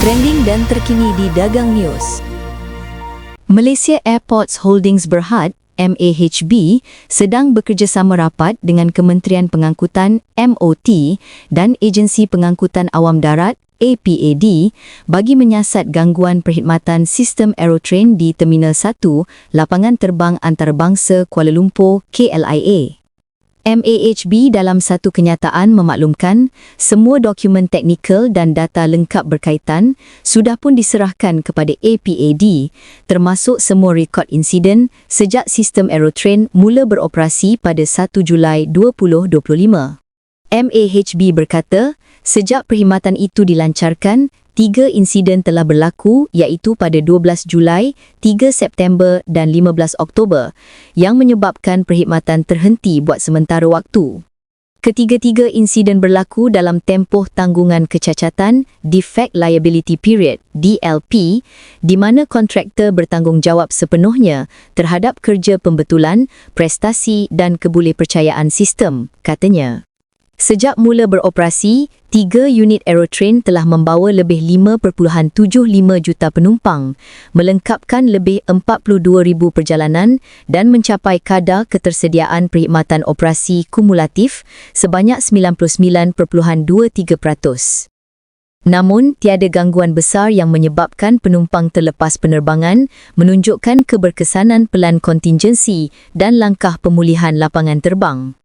Trending dan terkini di Dagang News. Malaysia Airports Holdings Berhad MAHB sedang bekerjasama rapat dengan Kementerian Pengangkutan MOT dan Agensi Pengangkutan Awam Darat APAD bagi menyiasat gangguan perkhidmatan sistem aerotrain di Terminal 1 Lapangan Terbang Antarabangsa Kuala Lumpur KLIA. MAHB dalam satu kenyataan memaklumkan semua dokumen teknikal dan data lengkap berkaitan sudah pun diserahkan kepada APAD termasuk semua rekod insiden sejak sistem aerotrain mula beroperasi pada 1 Julai 2025. MAHB berkata, sejak perkhidmatan itu dilancarkan, tiga insiden telah berlaku iaitu pada 12 Julai, 3 September dan 15 Oktober yang menyebabkan perkhidmatan terhenti buat sementara waktu. Ketiga-tiga insiden berlaku dalam tempoh tanggungan kecacatan Defect Liability Period DLP di mana kontraktor bertanggungjawab sepenuhnya terhadap kerja pembetulan, prestasi dan kebolehpercayaan sistem, katanya. Sejak mula beroperasi, tiga unit aerotrain telah membawa lebih 5.75 juta penumpang, melengkapkan lebih 42,000 perjalanan dan mencapai kadar ketersediaan perkhidmatan operasi kumulatif sebanyak 99.23%. Namun, tiada gangguan besar yang menyebabkan penumpang terlepas penerbangan menunjukkan keberkesanan pelan kontingensi dan langkah pemulihan lapangan terbang.